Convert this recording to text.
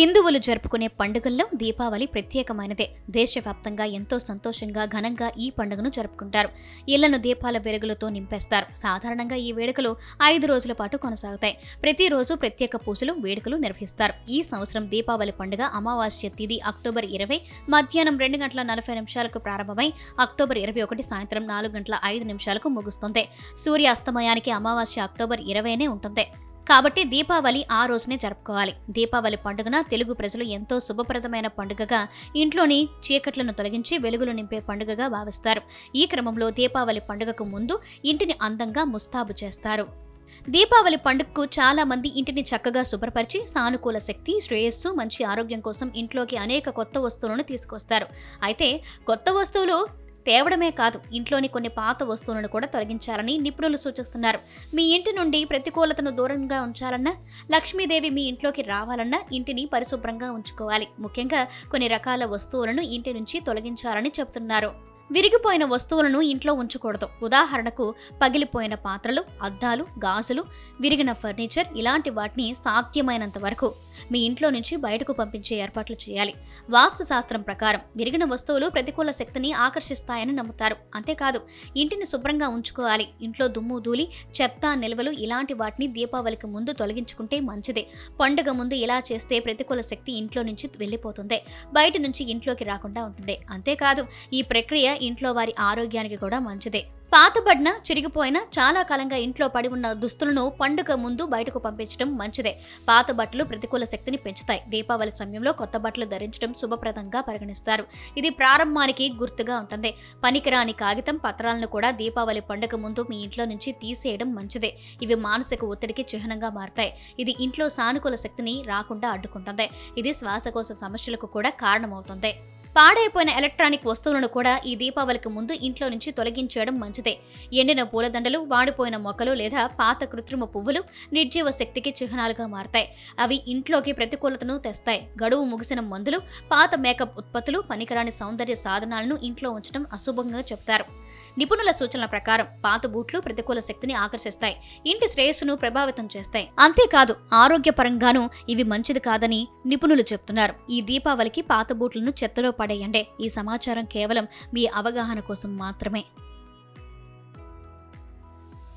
హిందువులు జరుపుకునే పండుగల్లో దీపావళి ప్రత్యేకమైనదే. దేశవ్యాప్తంగా ఎంతో సంతోషంగా ఘనంగా ఈ పండుగను జరుపుకుంటారు. ఇళ్ళను దీపాల వెలుగులతో నింపేస్తారు. సాధారణంగా ఈ వేడుకలు ఐదు రోజుల పాటు కొనసాగుతాయి. ప్రతిరోజు ప్రత్యేక పూజలు వేడుకలు నిర్వహిస్తారు. ఈ సంవత్సరం దీపావళి పండుగ అమావాస్య తిథి అక్టోబర్ ఇరవై మధ్యాహ్నం రెండు గంటల నలభై నిమిషాలకు ప్రారంభమై అక్టోబర్ ఇరవై ఒకటి సాయంత్రం నాలుగు గంటల ఐదు నిమిషాలకు ముగుస్తుంది. సూర్య అస్తమయానికి అమావాస్య అక్టోబర్ ఇరవైనే ఉంటుంది. కాబట్టి దీపావళి ఆ రోజునే జరుపుకోవాలి. దీపావళి పండుగన తెలుగు ప్రజలు ఎంతో శుభప్రదమైన పండుగగా ఇంట్లోని చీకట్లను తొలగించి వెలుగులు నింపే పండుగగా భావిస్తారు. ఈ క్రమంలో దీపావళి పండుగకు ముందు ఇంటిని అందంగా ముస్తాబు చేస్తారు. దీపావళి పండుగకు చాలా మంది ఇంటిని చక్కగా శుభ్రపరిచి సానుకూల శక్తి శ్రేయస్సు మంచి ఆరోగ్యం కోసం ఇంట్లోకి అనేక కొత్త వస్తువులను తీసుకొస్తారు. అయితే కొత్త వస్తువులు తేవడమే కాదు ఇంట్లోని కొన్ని పాత వస్తువులను కూడా తొలగించాలని నిపుణులు సూచిస్తున్నారు. మీ ఇంటి నుండి ప్రతికూలతను దూరంగా ఉంచాలన్నా లక్ష్మీదేవి మీ ఇంట్లోకి రావాలన్నా ఇంటిని పరిశుభ్రంగా ఉంచుకోవాలి. ముఖ్యంగా కొన్ని రకాల వస్తువులను ఇంటి నుంచి తొలగించాలని చెబుతున్నారు విరిగిపోయిన వస్తువులను ఇంట్లో ఉంచకూడదు. ఉదాహరణకు పగిలిపోయిన పాత్రలు అద్దాలు గాజులు విరిగిన ఫర్నిచర్ ఇలాంటి వాటిని సాధ్యమైనంత వరకు మీ ఇంట్లో నుంచి బయటకు పంపించే ఏర్పాట్లు చేయాలి. వాస్తు శాస్త్రం ప్రకారం విరిగిన వస్తువులు ప్రతికూల శక్తిని ఆకర్షిస్తాయని నమ్ముతారు. అంతేకాదు ఇంటిని శుభ్రంగా ఉంచుకోవాలి. ఇంట్లో దుమ్ము ధూళి చెత్త నిల్వలు ఇలాంటి వాటిని దీపావళికి ముందు తొలగించుకుంటే మంచిదే. పండుగ ముందు ఇలా చేస్తే ప్రతికూల శక్తి ఇంట్లో నుంచి వెళ్ళిపోతుంది. బయట నుంచి ఇంట్లోకి రాకుండా ఉంటుంది. అంతేకాదు ఈ ప్రక్రియ ఇంట్లో వారి ఆరోగ్యానికి కూడా మంచిదే. పాతబడిన చిరిగిపోయిన చాలా కాలంగా ఇంట్లో పడి ఉన్న దుస్తులను పండుగ ముందు బయటకు పంపించడం మంచిదే. పాత బట్టలు ప్రతికూల శక్తిని పెంచుతాయి. దీపావళి సమయంలో కొత్త బట్టలు ధరించడం శుభప్రదంగా పరిగణిస్తారు. ఇది ప్రారంభానికి గుర్తుగా ఉంటుంది. పనికిరాని కాగితం పత్రాలను కూడా దీపావళి పండుగ ముందు మీ ఇంట్లో నుంచి తీసేయడం మంచిదే. ఇవి మానసిక ఒత్తిడికి చిహ్నంగా మారతాయి. ఇది ఇంట్లో సానుకూల శక్తిని రాకుండా అడ్డుకుంటుంది. ఇది శ్వాసకోశ సమస్యలకు కూడా కారణమవుతుంది. పాడైపోయిన ఎలక్ట్రానిక్ వస్తువులను కూడా ఈ దీపావళికి ముందు ఇంట్లో నుంచి తొలగించేయడం మంచిదే. ఎండిన పూలదండలు వాడిపోయిన మొక్కలు లేదా పాత కృత్రిమ పువ్వులు నిర్జీవ శక్తికి చిహ్నాలుగా మారతాయి. అవి ఇంట్లోకి ప్రతికూలతను తెస్తాయి. గడువు ముగిసిన మందులు పాత మేకప్ ఉత్పత్తులు పనికిరాని సౌందర్య సాధనాలను ఇంట్లో ఉంచడం అశుభంగా చెప్తారు. నిపుణుల సూచనల ప్రకారం పాత బూట్లు ప్రతికూల శక్తిని ఆకర్షిస్తాయి. ఇంటి శ్రేయస్సును ప్రభావితం చేస్తాయి. అంతేకాదు ఆరోగ్యపరంగానూ ఇవి మంచిది కాదని నిపుణులు చెప్తున్నారు. ఈ దీపావళికి పాత బూట్లను చెత్తలో పడేయండి. ఈ సమాచారం కేవలం మీ అవగాహన కోసం మాత్రమే.